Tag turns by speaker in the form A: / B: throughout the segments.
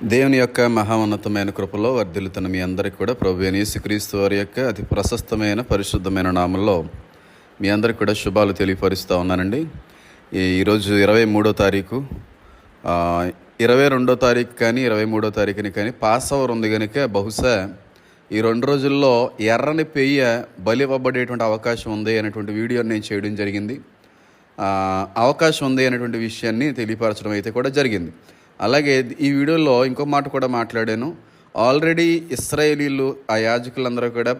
A: దేవుని యొక్క మహాన్నతమైన కృపలో వర్ధిల్లుతున్న మీ అందరికీ కూడా ప్రభు యేసుక్రీస్తు వారి యొక్క అతి ప్రశస్తమైన పరిశుద్ధమైన నామంలో మీ అందరికి కూడా శుభాలు తెలియపరుస్తూ ఉన్నానండి. ఈరోజు ఇరవై మూడో తారీఖు. ఇరవై రెండో తారీఖు కానీ ఇరవై మూడో తారీఖుని కానీ పాస్ అవర్ ఉంది కనుక బహుశా ఈ రెండు రోజుల్లో ఎర్రని పెయ్య బలి ఇవ్వబడేటువంటి అవకాశం ఉంది అనేటువంటి వీడియోని నేను చేయడం జరిగింది. అవకాశం ఉంది అనేటువంటి విషయాన్ని తెలియపరచడం అయితే కూడా జరిగింది. అలాగే ఈ వీడియోలో ఇంకో మాట కూడా మాట్లాడాను. ఆల్రెడీ ఇస్రాయేలీలు ఆ యాజకులందరూ కూడా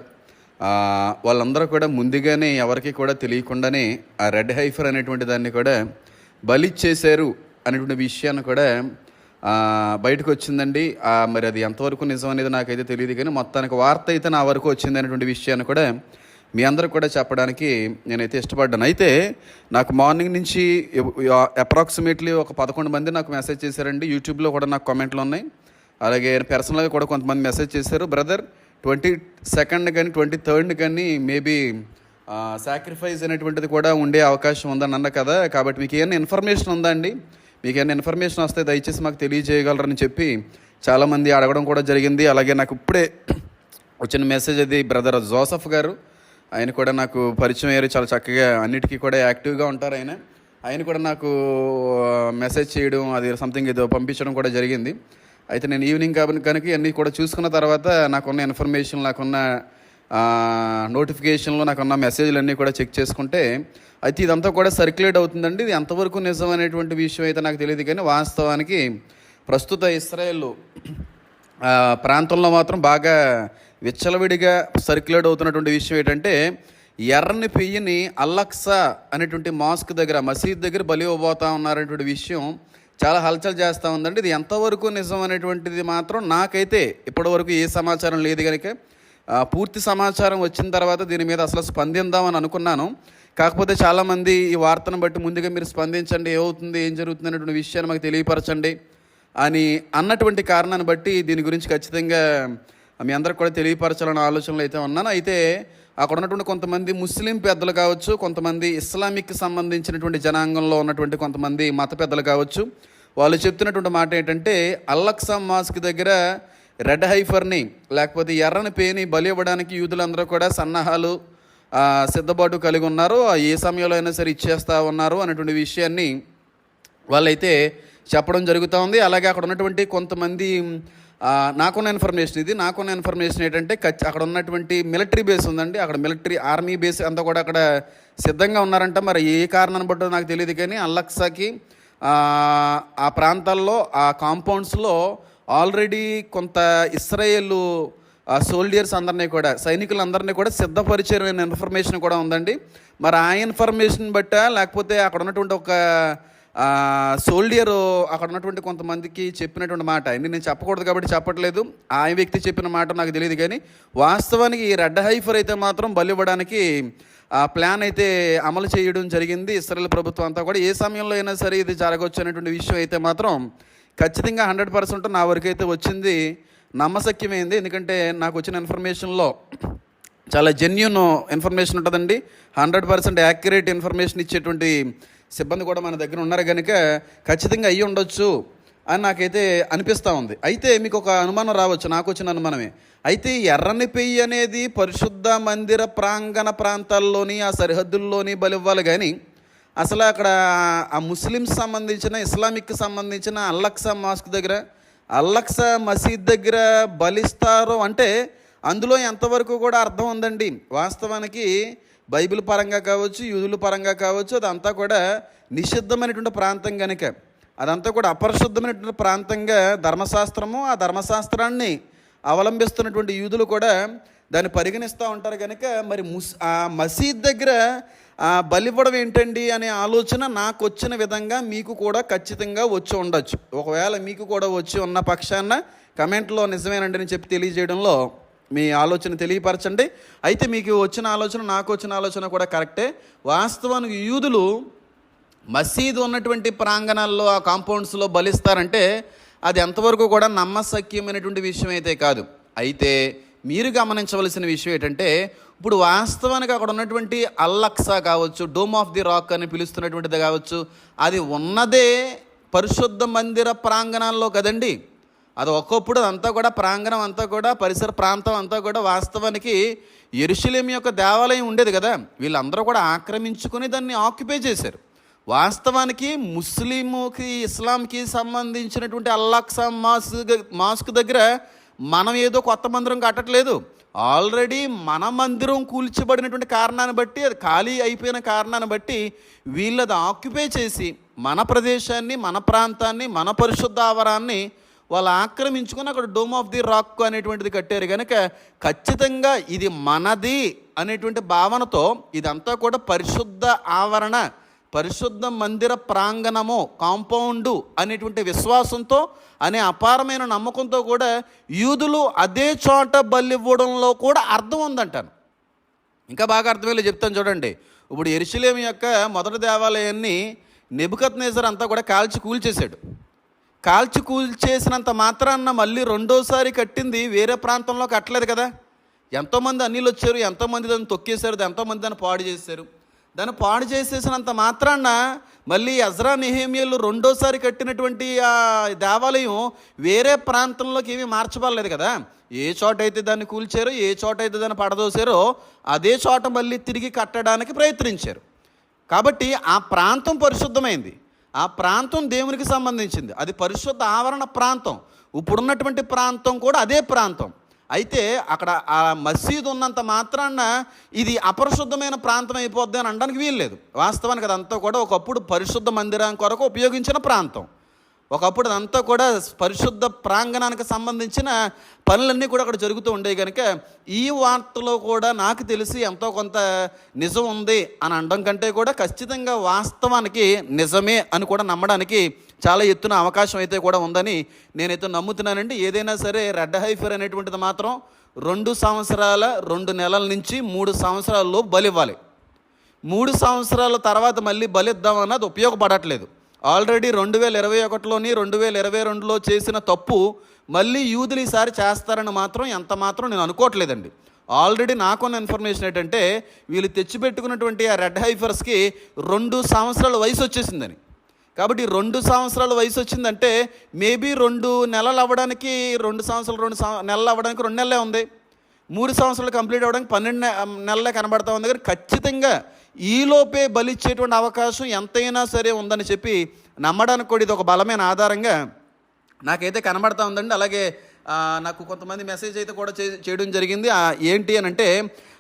A: వాళ్ళందరూ కూడా ముందుగానే ఎవరికి కూడా తెలియకుండానే ఆ రెడ్ హైఫర్ అనేటువంటి దాన్ని కూడా బలిచ్చేశారు అనేటువంటి విషయాన్ని కూడా బయటకు వచ్చిందండి. మరి అది ఎంతవరకు నిజం అనేది నాకైతే తెలియదు కానీ మొత్తానికి వార్త అయితే నా వరకు వచ్చింది అనేటువంటి విషయాన్ని కూడా మీ అందరూ కూడా చెప్పడానికి నేనైతే ఇష్టపడ్డాను. అయితే నాకు మార్నింగ్ నుంచి అప్రాక్సిమేట్లీ ఒక పదకొండు మంది నాకు మెసేజ్ చేశారండి. యూట్యూబ్లో కూడా నాకు కామెంట్లు ఉన్నాయి. అలాగే పర్సనల్గా కూడా కొంతమంది మెసేజ్ చేశారు. బ్రదర్ ట్వంటీ సెకండ్ కానీ ట్వంటీ థర్డ్ కానీ మేబీ సాక్రిఫైస్ అనేటువంటిది కూడా ఉండే అవకాశం ఉందని అన్న కదా. కాబట్టి మీకు ఏమైనా ఇన్ఫర్మేషన్ ఉందా అండి? మీకు ఏమైనా ఇన్ఫర్మేషన్ వస్తే దయచేసి మాకు తెలియజేయగలరని చెప్పి చాలామంది అడగడం కూడా జరిగింది. అలాగే నాకు ఇప్పుడే వచ్చిన మెసేజ్ అది బ్రదర్ జోసఫ్ గారు. ఆయన కూడా నాకు పరిచయం అయ్యారు చాలా చక్కగా. అన్నిటికీ కూడా యాక్టివ్గా ఉంటారు ఆయన. ఆయన కూడా నాకు మెసేజ్ చేయడం అది సంథింగ్ ఏదో పంపించడం కూడా జరిగింది. అయితే నేను ఈవినింగ్ కాబట్టి కనుక అన్నీ కూడా చూసుకున్న తర్వాత నాకున్న ఇన్ఫర్మేషన్ నాకున్న నోటిఫికేషన్లో నాకున్న మెసేజ్లు అన్నీ కూడా చెక్ చేసుకుంటే అయితే ఇదంతా కూడా సర్క్యులేట్ అవుతుందండి. ఇది ఎంతవరకు నిజం అనేటువంటి విషయం అయితే నాకు తెలియదు కానీ వాస్తవానికి ప్రస్తుత ఇస్రాయేల్ ప్రాంతంలో మాత్రం బాగా విచ్చలవిడిగా సర్క్యులేట్ అవుతున్నటువంటి విషయం ఏంటంటే ఎర్రని పెయ్యిని అల్లక్సా అనేటువంటి మాస్క్ దగ్గర మసీద్ దగ్గర బలి ఇవ్వబోతా ఉన్నారనేటువంటి విషయం చాలా హల్చల్ చేస్తూ ఉందండి. ఇది ఎంతవరకు నిజం అనేటువంటిది మాత్రం నాకైతే ఇప్పటివరకు ఏ సమాచారం లేదు కనుక పూర్తి సమాచారం వచ్చిన తర్వాత దీని మీద అసలు స్పందిందామని అనుకున్నాను. కాకపోతే చాలామంది ఈ వార్తను బట్టి ముందుగా మీరు స్పందించండి ఏమవుతుంది ఏం జరుగుతుంది అనేటువంటి విషయాన్ని మాకు తెలియపరచండి అని అన్నటువంటి కారణాన్ని బట్టి దీని గురించి ఖచ్చితంగా మీ అందరికి కూడా తెలియపరచాలనే ఆలోచనలు అయితే ఉన్నాను. అయితే అక్కడ ఉన్నటువంటి కొంతమంది ముస్లిం పెద్దలు కావచ్చు కొంతమంది ఇస్లామిక్ సంబంధించినటువంటి జనాంగంలో ఉన్నటువంటి కొంతమంది మత పెద్దలు కావచ్చు వాళ్ళు చెప్తున్నటువంటి మాట ఏంటంటే అల్లక్సా మాస్క్ దగ్గర రెడ్ హైఫర్ని లేకపోతే ఎర్రని పేని బలి ఇవ్వడానికి యూదులందరూ కూడా సన్నాహాలు సిద్ధపాటు కలిగి ఉన్నారు. ఏ సమయంలో అయినా సరే ఇచ్చేస్తా ఉన్నారు అనేటువంటి విషయాన్ని వాళ్ళైతే చెప్పడం జరుగుతూ ఉంది. అలాగే అక్కడ ఉన్నటువంటి కొంతమంది నాకున్న ఇన్ఫర్మేషన్ ఇది. నాకున్న ఇన్ఫర్మేషన్ ఏంటంటే ఖచ్చి అక్కడ ఉన్నటువంటి మిలిటరీ బేస్ ఉందండి. అక్కడ మిలిటరీ ఆర్మీ బేస్ అంతా కూడా అక్కడ సిద్ధంగా ఉన్నారంట. మరి ఏ కారణాన్ని బట్టో నాకు తెలియదు కానీ అల్లక్సాకి ఆ, ప్రాంతాల్లో ఆ కాంపౌండ్స్లో ఆల్రెడీ కొంత ఇస్రాయేల్ సోల్జర్స్ అందరినీ కూడా సైనికులందరినీ కూడా సిద్ధపరిచారనే ఇన్ఫర్మేషన్ కూడా ఉందండి. మరి ఆ ఇన్ఫర్మేషన్ బట్ట లేకపోతే అక్కడ ఉన్నటువంటి ఒక సోల్డియర్ అక్కడ ఉన్నటువంటి కొంతమందికి చెప్పినటువంటి మాట. ఇది నేను చెప్పకూడదు కాబట్టి చెప్పట్లేదు. ఆ వ్యక్తి చెప్పిన మాట నాకు తెలియదు కానీ వాస్తవానికి ఈ రెడ్ హైఫర్ అయితే మాత్రం బలి ఇవ్వడానికి ఆ ప్లాన్ అయితే అమలు చేయడం జరిగింది. ఇస్రాయల్ ప్రభుత్వం అంతా కూడా ఏ సమయంలో అయినా సరే ఇది జరగవచ్చు అనేటువంటి విషయం అయితే మాత్రం ఖచ్చితంగా హండ్రెడ్ పర్సెంట్ నా వరకు అయితే వచ్చింది. నమ్మశక్యమైంది. ఎందుకంటే నాకు వచ్చిన ఇన్ఫర్మేషన్లో చాలా జెన్యున్ ఇన్ఫర్మేషన్ ఉంటుందండి. హండ్రెడ్ పర్సెంట్ యాక్యురేట్ ఇన్ఫర్మేషన్ ఇచ్చేటువంటి సిబ్బంది కూడా మన దగ్గర ఉన్నారు కనుక ఖచ్చితంగా అయ్యి ఉండొచ్చు అని నాకైతే అనిపిస్తూ ఉంది. అయితే మీకు ఒక అనుమానం రావచ్చు నాకు వచ్చిన అనుమానమే. అయితే ఎర్రని పెయ్యి అనేది పరిశుద్ధ మందిర ప్రాంగణ ప్రాంతాల్లోని ఆ సరిహద్దుల్లోని బలివ్వాలి కానీ అసలు అక్కడ ఆ ముస్లిమ్స్ సంబంధించిన ఇస్లామిక్ సంబంధించిన అల్లక్సా మాస్క్ దగ్గర అల్లక్సా మసీద్ దగ్గర బలిస్తారు అంటే అందులో ఎంతవరకు కూడా అర్థం ఉందండి. వాస్తవానికి బైబిల్ పరంగా కావచ్చు యూదుల పరంగా కావచ్చు అదంతా కూడా నిషిద్ధమైనటువంటి ప్రాంతం కనుక అదంతా కూడా అపరిశుద్ధమైనటువంటి ప్రాంతంగా ధర్మశాస్త్రము ఆ ధర్మశాస్త్రాన్ని అవలంబిస్తున్నటువంటి యూదులు కూడా దాన్ని పరిగణిస్తూ ఉంటారు కనుక మరి ముస్ ఆ మసీద్ దగ్గర ఆ బలివ్వడం ఏంటండి అనే ఆలోచన నాకు వచ్చిన విధంగా మీకు కూడా ఖచ్చితంగా వచ్చి ఉండొచ్చు. ఒకవేళ మీకు కూడా వచ్చి ఉన్న పక్షాన కమెంట్లో నిజమేనండి అని చెప్పి తెలియజేయడంలో మీ ఆలోచన తెలియపరచండి. అయితే మీకు వచ్చిన ఆలోచన నాకు వచ్చిన ఆలోచన కూడా కరెక్టే. వాస్తవానికి యూదులు మసీదు ఉన్నటువంటి ప్రాంగణాల్లో ఆ కాంపౌండ్స్లో బలిస్తారంటే అది ఎంతవరకు కూడా నమ్మశక్యమైనటువంటి విషయం అయితే కాదు. అయితే మీరు గమనించవలసిన విషయం ఏంటంటే ఇప్పుడు వాస్తవానికి అక్కడ ఉన్నటువంటి అల్లక్సా కావచ్చు డోమ్ ఆఫ్ ది రాక్ అని పిలుస్తున్నటువంటిది కావచ్చు అది ఉన్నదే పరిశుద్ధ మందిర ప్రాంగణాల్లో కదండి. అది ఒకప్పుడు అంతా కూడా ప్రాంగణం అంతా కూడా పరిసర ప్రాంతం అంతా కూడా వాస్తవానికి ఎరుశలేం యొక్క దేవాలయం ఉండేది కదా. వీళ్ళందరూ కూడా ఆక్రమించుకొని దాన్ని ఆక్యుపై చేశారు. వాస్తవానికి ముస్లింకి ఇస్లాంకి సంబంధించినటువంటి అల్లాక్సా మాస్క్ మాస్క్ దగ్గర మనం ఏదో కొత్త మందిరం కట్టట్లేదు. ఆల్రెడీ మన మందిరం కూల్చబడినటువంటి కారణాన్ని బట్టి అది ఖాళీ అయిపోయిన కారణాన్ని బట్టి వీళ్ళది ఆక్యుపై చేసి మన ప్రదేశాన్ని మన ప్రాంతాన్ని మన పరిశుద్ధ ఆవరాన్ని వాళ్ళు ఆక్రమించుకొని అక్కడ డోమ్ ఆఫ్ ది రాక్ అనేటువంటిది కట్టారు. కనుక ఖచ్చితంగా ఇది మనది అనేటువంటి భావనతో ఇదంతా కూడా పరిశుద్ధ ఆవరణ పరిశుద్ధ మందిర ప్రాంగణము కాంపౌండు అనేటువంటి విశ్వాసంతో అనే అపారమైన నమ్మకంతో కూడా యూదులు అదే చోట బలివ్వడంలో కూడా అర్థం ఉందంటాను ఇంకా బాగా అర్థమయ్యేలా చెప్తాను చూడండి. ఇప్పుడు ఎరుశలేం యొక్క మొదటి దేవాలయాన్ని నెబుకత్ నేజర్ అంతా కూడా కాల్చి కూల్చేశాడు. కాల్చి కూల్చేసినంత మాత్రాన్న మళ్ళీ రెండోసారి కట్టింది వేరే ప్రాంతంలో కట్టలేదు కదా. ఎంతోమంది అన్నిలు వచ్చారు ఎంతోమంది దాన్ని తొక్కేశారు ఎంతోమంది దాన్ని పాడు చేశారు. దాన్ని పాడు చేసేసినంత మాత్రాన్న మళ్ళీ అజ్రా నిహేమియలు రెండోసారి కట్టినటువంటి ఆ దేవాలయం వేరే ప్రాంతంలోకి ఏమీ మార్చబడలేదు కదా. ఏ చోట అయితే దాన్ని కూల్చారో ఏ చోట అయితే దాన్ని పడదోసారో అదే చోట మళ్ళీ తిరిగి కట్టడానికి ప్రయత్నించారు. కాబట్టి ఆ ప్రాంతం పరిశుద్ధమైంది. ఆ ప్రాంతం దేవునికి సంబంధించింది. అది పరిశుద్ధ ఆవరణ ప్రాంతం. ఇప్పుడున్నటువంటి ప్రాంతం కూడా అదే ప్రాంతం. అయితే అక్కడ ఆ మసీదు ఉన్నంత మాత్రాన ఇది అపరిశుద్ధమైన ప్రాంతం అయిపోద్ది అని అనడానికి వీల్లేదు. వాస్తవానికి అదంతా కూడా ఒకప్పుడు పరిశుద్ధ మందిరం కొరకు ఉపయోగించిన ప్రాంతం. ఒకప్పుడు అదంతా కూడా పరిశుద్ధ ప్రాంగణానికి సంబంధించిన పనులన్నీ కూడా అక్కడ జరుగుతూ ఉండేవి కనుక ఈ వార్తలో కూడా నాకు తెలిసి ఎంతో కొంత నిజం ఉంది అని అనడం కంటే కూడా ఖచ్చితంగా వాస్తవానికి నిజమే అని కూడా నమ్మడానికి చాలా ఎత్తున అవకాశం అయితే కూడా ఉందని నేనైతే నమ్ముతున్నానండి. ఏదైనా సరే రెడ్ హైఫర్ అనేటువంటిది మాత్రం రెండు సంవత్సరాల రెండు నెలల నుంచి మూడు సంవత్సరాల్లో బలివ్వాలి మూడు సంవత్సరాల తర్వాత మళ్ళీ బలిద్దాం అన్నది ఉపయోగపడట్లేదు. ఆల్రెడీ రెండు వేల ఇరవై ఒకటిలోని రెండు వేల ఇరవై రెండులో చేసిన తప్పు మళ్ళీ యూదులు ఈసారి చేస్తారని మాత్రం ఎంత మాత్రం నేను అనుకోవట్లేదండి. ఆల్రెడీ నాకున్న ఇన్ఫర్మేషన్ ఏంటంటే వీళ్ళు తెచ్చిపెట్టుకున్నటువంటి ఆ రెడ్ హైఫర్స్కి రెండు సంవత్సరాల వయసు వచ్చేసిందని. కాబట్టి రెండు సంవత్సరాల వయసు వచ్చిందంటే మేబీ రెండు నెలలు అవ్వడానికి రెండు సంవత్సరాలు రెండు నెలలు అవ్వడానికి రెండు నెలలే ఉంది. మూడు సంవత్సరాలు కంప్లీట్ అవ్వడానికి పన్నెండు నెలలే కనబడతా ఉంది. కానీ ఖచ్చితంగా ఈలోపే బలిచ్చేటువంటి అవకాశం ఎంతైనా సరే ఉందని చెప్పి నమ్మడానికి కూడా ఇది ఒక బలమైన ఆధారంగా నాకైతే కనబడతా ఉందండి. అలాగే నాకు కొంతమంది మెసేజ్ అయితే కూడా చే- చేయడం జరిగింది. ఏంటి అని అంటే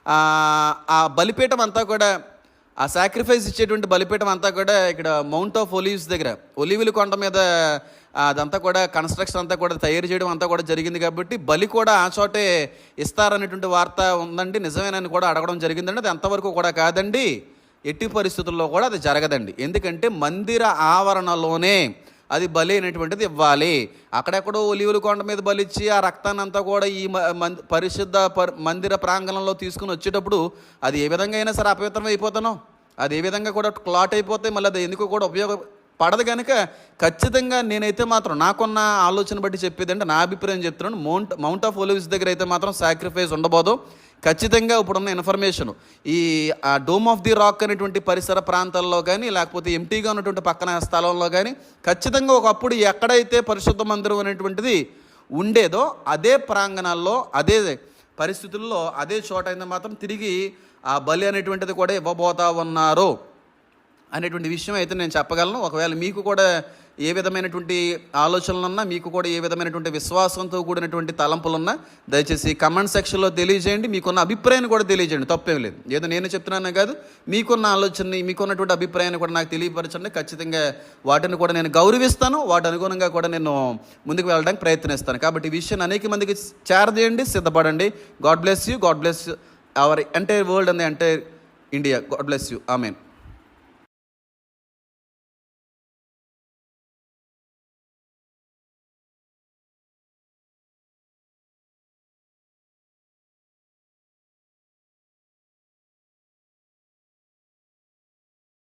A: ఆ, బలిపీఠం అంతా కూడా ఆ సాక్రిఫైస్ ఇచ్చేటువంటి బలిపీఠం అంతా కూడా ఇక్కడ మౌంట్ ఆఫ్ ఒలీవ్స్ దగ్గర ఒలివిల కొండ మీద అదంతా కూడా కన్స్ట్రక్షన్ అంతా కూడా తయారు చేయడం అంతా కూడా జరిగింది కాబట్టి బలి కూడా ఆ చోటే ఇస్తారనేటువంటి వార్త ఉందండి. నిజమేనని కూడా అడగడం జరిగిందండి. అది అంతవరకు కూడా కాదండి. ఎట్టి పరిస్థితుల్లో కూడా అది జరగదండి. ఎందుకంటే మందిర ఆవరణలోనే అది బలి అనేటువంటిది ఇవ్వాలి. అక్కడెక్కడో ఒలివుల కొండ మీద బలిచ్చి ఆ రక్తాన్ని అంతా కూడా ఈ మ- మం- పరిశుద్ధ మందిర ప్రాంగణంలో తీసుకుని వచ్చేటప్పుడు అది ఏ విధంగా అయినా సరే అపవిత్రం అయిపోతాను అది ఏ విధంగా కూడా క్లాట్ అయిపోతే మళ్ళీ అది ఎందుకు కూడా ఉపయోగ పడదు కనుక ఖచ్చితంగా నేనైతే మాత్రం నాకున్న ఆలోచన బట్టి చెప్పేది అంటే నా అభిప్రాయం చెప్తున్నాను. మౌంట్ మౌంట్ ఆఫ్ ఒలివ్స్ దగ్గర అయితే మాత్రం సాక్రిఫైస్ ఉండబోదు. ఖచ్చితంగా ఇప్పుడున్న ఇన్ఫర్మేషన్ ఈ ఆ డోమ్ ఆఫ్ ది రాక్ అనేటువంటి పరిసర ప్రాంతాల్లో కానీ లేకపోతే ఎంటీగా ఉన్నటువంటి పక్కన స్థలంలో కానీ ఖచ్చితంగా ఒకప్పుడు ఎక్కడైతే పరిశుద్ధ మందిరం అనేటువంటిది ఉండేదో అదే ప్రాంగణాల్లో అదే పరిస్థితుల్లో అదే చోట అయితే మాత్రం తిరిగి ఆ బలి అనేటువంటిది కూడా ఇవ్వబోతా ఉన్నారు. అనేటువంటి విషయం అయితే నేను చెప్పగలను. ఒకవేళ మీకు కూడా ఏ విధమైనటువంటి ఆలోచనలున్నా మీకు కూడా ఏ విధమైనటువంటి విశ్వాసంతో కూడినటువంటి తలంపులున్నా దయచేసి కమెంట్ సెక్షన్లో తెలియజేయండి. మీకున్న అభిప్రాయాన్ని కూడా తెలియజేయండి. తప్పేం లేదు. ఏదో నేను చెప్తున్నాను కాదు మీకున్న ఆలోచనని మీకున్నటువంటి అభిప్రాయాన్ని కూడా నాకు తెలియపరచండి. ఖచ్చితంగా వాటిని కూడా నేను గౌరవిస్తాను. వాటి అనుగుణంగా కూడా నేను ముందుకు వెళ్ళడానికి ప్రయత్నిస్తాను. కాబట్టి ఈ విషయాన్ని అనేక మందికి చేరదేయండి సిద్ధపడండి. God bless you. God bless our entire world and entire India. God bless you. Amen.